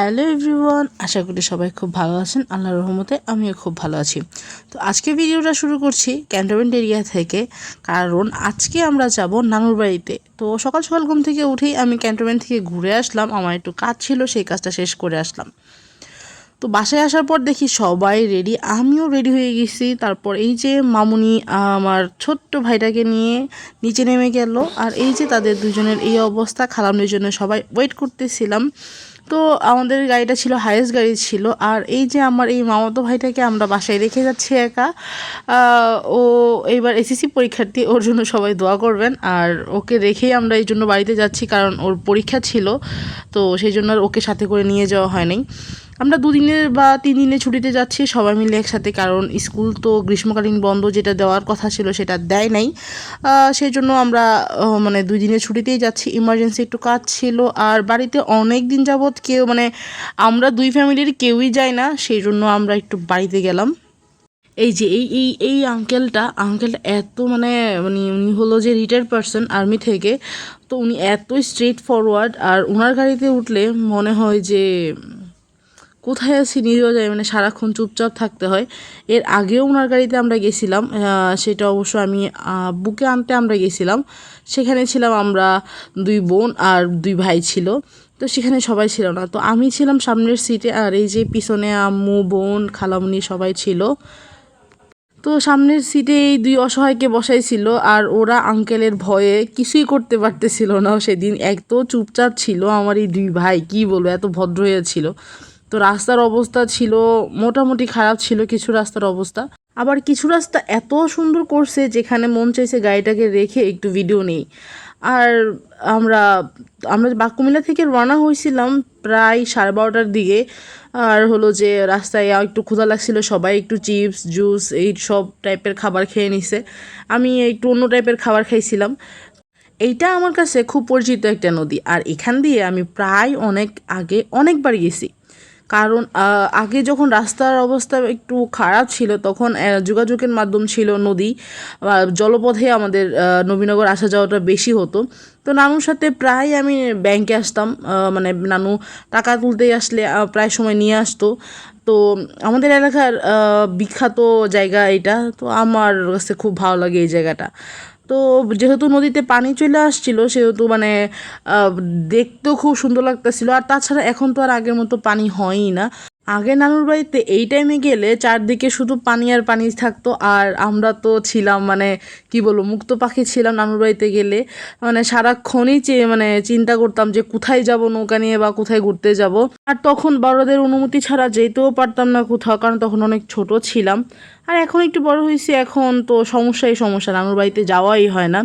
Hello everyone, আশা করি সবাই খুব ভালো আছেন। আল্লাহ রহমতে আমিও খুব ভালো আছি। তো আজকে ভিডিওটা শুরু করছি ক্যান্টনমেন্ট এরিয়া থেকে, কারণ আজকে আমরা যাব নানুর বাড়িতে তো সকাল সকাল ঘুম থেকে উঠেই আমি ক্যান্টনমেন্ট থেকে ঘুরে আসলাম, আমার একটু কাজ ছিল, সেই কাজটা শেষ করে আসলাম। তো বাসায় আসার পর দেখি সবাই রেডি আমিও রেডি হয়ে গেছি। তারপর এই যে মামুনি, আমার ছোট্ট ভাইটাকে নিয়ে নিচে নেমে গেল। আর এই যে তাদের দুজনের এই অবস্থা, খালামনির জন্য সবাই ওয়েট করতেছিলাম। তো আমাদের গাড়িটা ছিল হায়েস্ট গাড়ি ছিল। আর এই যে আমার এই মামাতো ভাইটাকে আমরা বাসায় রেখে যাচ্ছি একা ও এইবার এসএসসি পরীক্ষার্থী, ওর জন্য সবাই দোয়া করবেন। আর ওকে রেখেই আমরা এই জন্য বাড়িতে যাচ্ছি, কারণ ওর পরীক্ষা ছিল, তো সেই জন্য আর ওকে সাথে করে নিয়ে যাওয়া হয়নি। আমরা দুদিনের বা তিন দিনের ছুটিতে যাচ্ছি সবাই মিলে একসাথে, কারণ স্কুল তো গ্রীষ্মকালীন বন্ধ, যেটা দেওয়ার কথা ছিল সেটা দেয় নাই। সেই জন্য আমরা মানে দুই দিনের ছুটিতেই যাচ্ছি। ইমার্জেন্সি একটু কাজ ছিল, আর বাড়িতে অনেক দিন যাবৎ কেউ মানে আমরা দুই ফ্যামিলির কেউই যায় না সেই জন্য আমরা একটু বাড়িতে গেলাম। এই যে, এই এই এই আঙ্কেলটা আঙ্কেলটা এত মানে মানে উনি হলো যে রিটায়ার্ড পারসন আর্মি থেকে, তো উনি এত স্ট্রেট ফরওয়ার্ড আর ওনার গাড়িতে উঠলে মনে হয় যে, কোথায় আছি নিজেও যাই মানে সারাক্ষণ চুপচাপ থাকতে হয়। এর আগেও ওনার গাড়িতে আমরা গেছিলাম সেটা অবশ্য আমি বুকে আনতে আমরা গেছিলাম। সেখানে ছিলাম আমরা দুই বোন আর দুই ভাই ছিল। তো সেখানে সবাই ছিল না। তো আমি ছিলাম সামনের সিটে আর এই যে পিছনে আম্মু, বোন, খালামুনি সবাই ছিল। তো সামনের সিটে এই দুই অসহায়কে বসাইছিল আর ওরা আঙ্কেলের ভয়ে কিছুই করতে পারতেছিল না সেদিন। এত চুপচাপ ছিল আমার এই দুই ভাই, কি বলব, এত ভদ্র হয়েছিল তো রাস্তার অবস্থা ছিল মোটামুটি খারাপ ছিল কিছু রাস্তার অবস্থা। আবার কিছু রাস্তা এত সুন্দর করছে যেখানে মন চাইছে গাড়িটাকে রেখে একটু ভিডিও নেই। আর আমরা আমরা বাকুমিল্লা থেকে রওনা হয়েছিলাম প্রায় সাড়ে বারোটার দিকে। আর হলো যে রাস্তায় একটু ক্ষুধা লাগছিল, সবাই একটু চিপস, জুস, এই সব টাইপের খাবার খেয়ে নিছে। আমি একটু অন্য টাইপের খাবার খাইছিলাম। এইটা আমার কাছে খুব পরিচিত একটা নদী। আর এখান দিয়ে আমি প্রায় অনেক আগে অনেকবার গেছি। কারণ আগে যখন রাস্তার অবস্থা একটু খারাপ ছিল, তখন যোগাযোগের মাধ্যম ছিল নদী জলপথে আমাদের নবীনগর আসা যাওয়াটা বেশি হতো। তো নানুর সাথে প্রায় আমি ব্যাংকে আসতাম মানে নানু টাকা তুলতে আসলে প্রায় সময় নিয়ে আসতো। তো আমাদের এলাকার বিখ্যাত জায়গা এটা। তো আমার কাছে খুব ভালো লাগে এই জায়গাটা। তো যেহেতু নদীতে পানি চলে আসছিল, সেহেতু মানে দেখতেও খুব সুন্দর লাগতেছিল। আর তাছাড়া এখন তো আর আগের মতো পানি হয়ই না। আগে নানুর বাড়িতে এই টাইমে গেলে চারদিকে শুধু পানি আর পানি থাকতো, আর আমরা তো ছিলাম মানে কি বলব, মুক্ত পাখি ছিলাম নানুর বাড়িতে গেলে। মানে সারাক্ষণই চেয়ে মানে চিন্তা করতাম যে কোথায় যাব নৌকা নিয়ে বা কোথায় ঘুরতে যাব। আর তখন বড়দের অনুমতি ছাড়া যেতেও পারতাম না কোথাও, কারণ তখন অনেক ছোট ছিলাম। আর এখন একটু বড় হয়েছি, এখন তো সমস্যাই সমস্যা, নানুর বাড়িতে যাওয়াই হয় না।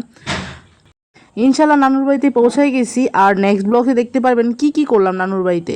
ইনশাল্লাহ নানুর বাড়িতে পৌঁছাই গেছি, আর নেক্সট ব্লগে দেখতে পারবেন কি কি করলাম নানুর বাড়িতে।